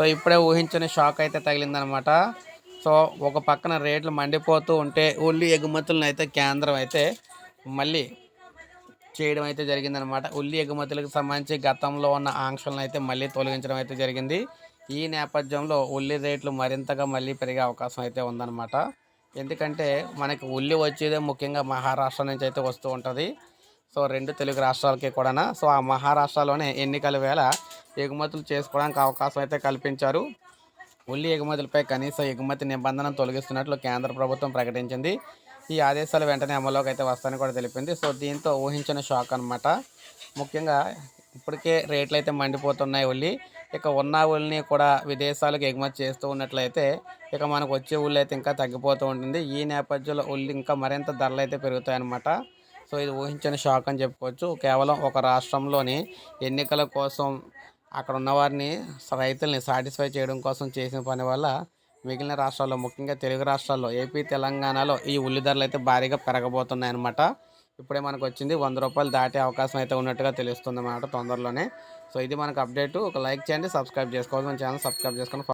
So ఇప్పుడే ఊహించని shock అయితే తగిలిందనమాట. సో ఒక పక్కన రేట్లు మండిపోతూ ఉంటే ఉల్లి ఎగుమతులను అయితే కేంద్రం అయితే మళ్ళీ చేయడం అయితే జరిగిందనమాట. ఉల్లి ఎగుమతులకు సంబంధించి గతంలో ఉన్న ఆంక్షలను అయితే మళ్ళీ తొలగించడం అయితే జరిగింది. ఈ నేపథ్యంలో ఉల్లి రేట్లు మరింతగా మళ్ళీ పెరిగే అవకాశం అయితే ఉందన్నమాట ఎందుకంటే మనకి ఉల్లి వచ్చేదే ముఖ్యంగా మహారాష్ట్ర నుంచి అయితే వస్తూ ఉంటుంది. సో రెండు తెలుగు రాష్ట్రాలకి కూడా సో ఆ మహారాష్ట్రలోనే ఎన్నికల వేళ ఎగుమతులు చేసుకోవడానికి అవకాశం అయితే కల్పించారు. ఉల్లి ఎగుమతులపై కనీస ఎగుమతి నిబంధనను తొలగిస్తున్నట్లు కేంద్ర ప్రభుత్వం ప్రకటించింది. ఈ ఆదేశాలు వెంటనే అమల్లోకి అయితే వస్తాయని కూడా తెలిపింది. సో దీంతో ఊహించిన షాక్ అనమాట ముఖ్యంగా ఇప్పటికే రేట్లు అయితే మండిపోతున్నాయి ఉల్లి ఇక ఉన్న ఉల్లిని కూడా విదేశాలకు ఎగుమతి చేస్తూ ఉన్నట్లయితే ఇక మనకు వచ్చే ఉల్లి అయితే ఇంకా తగ్గిపోతూ ఉంటుంది. ఈ నేపథ్యంలో ఉల్లి ఇంకా మరింత ధరలు అయితే పెరుగుతాయన్నమాట. సో ఇది ఊహించిన షాక్ అని చెప్పుకోవచ్చు. కేవలం ఒక రాష్ట్రంలోని ఎన్నికల కోసం అక్కడ ఉన్నవారిని రైతుల్ని సాటిస్ఫై చేయడం కోసం చేసిన పని వల్ల మిగిలిన రాష్ట్రాల్లో ముఖ్యంగా తెలుగు రాష్ట్రాల్లో ఏపీ తెలంగాణలో ఈ ఉల్లి ధరలు అయితే భారీగా పెరగబోతున్నాయి అనమాట ఇప్పుడే మనకు వచ్చింది వంద రూపాయలు దాటే అవకాశం అయితే ఉన్నట్టుగా తెలుస్తుంది అన్నమాట తొందరలోనే. సో ఇది మనకు అప్డేట్. ఒక లైక్ చేయండి సబ్స్క్రైబ్ చేసుకోవాలి. మన ఛానల్ సబ్స్క్రైబ్ చేసుకొని